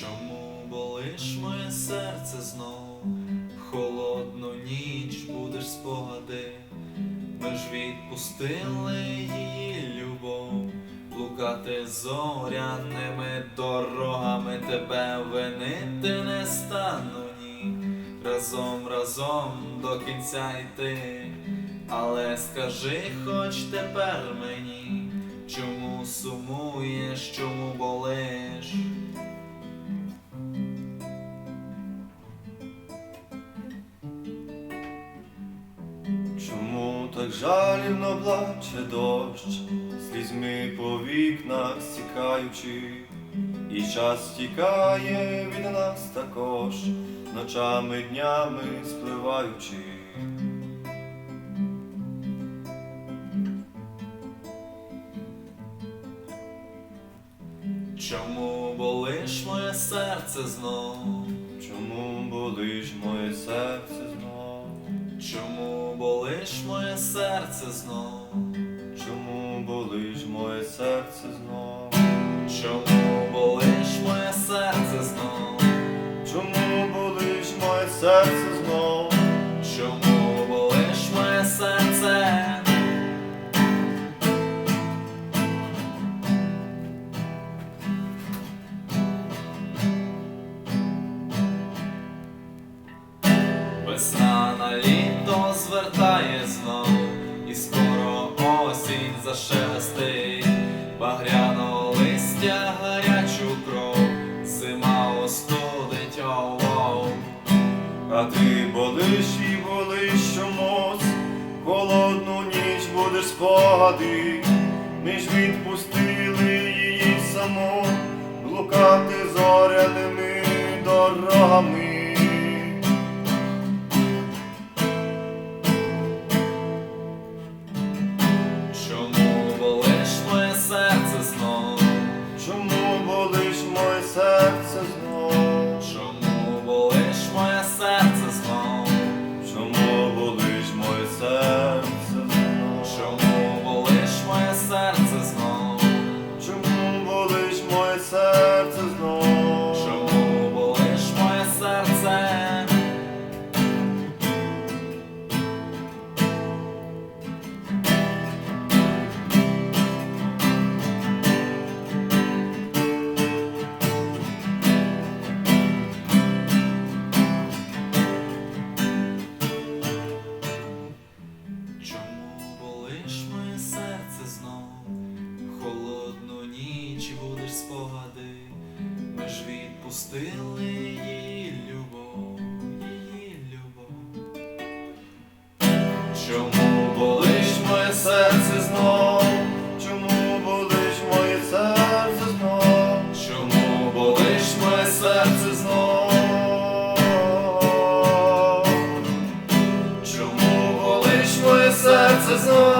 Чому болиш моє серце знов? Холодну ніч будеш спогади, ми ж відпустили її любов, блукати зоряними дорогами тебе винити не стану ні. Разом, разом до кінця йти, але скажи хоч тепер мені, чому сумуєш, чому болиш? Так жалібно плаче дощ, слізьми по вікнах стікаючи, і час тікає від нас також, ночами днями спливаючи. Чому болиш моє серце знов? Чому болиш моє серце знов? Болиш моє серце знов? Чому болиш моє серце знов? Чому болиш моє серце знов? Чому болиш моє серце знов? Літо звертає знов, і скоро осінь зашелестить, багряного листя гарячу кров, зима остудить оу А ти болиш і чомусь, в холодну ніч будеш спогади, ми ж відпустили її саму, блукати зоряними дорогами. Болиш моє серце моє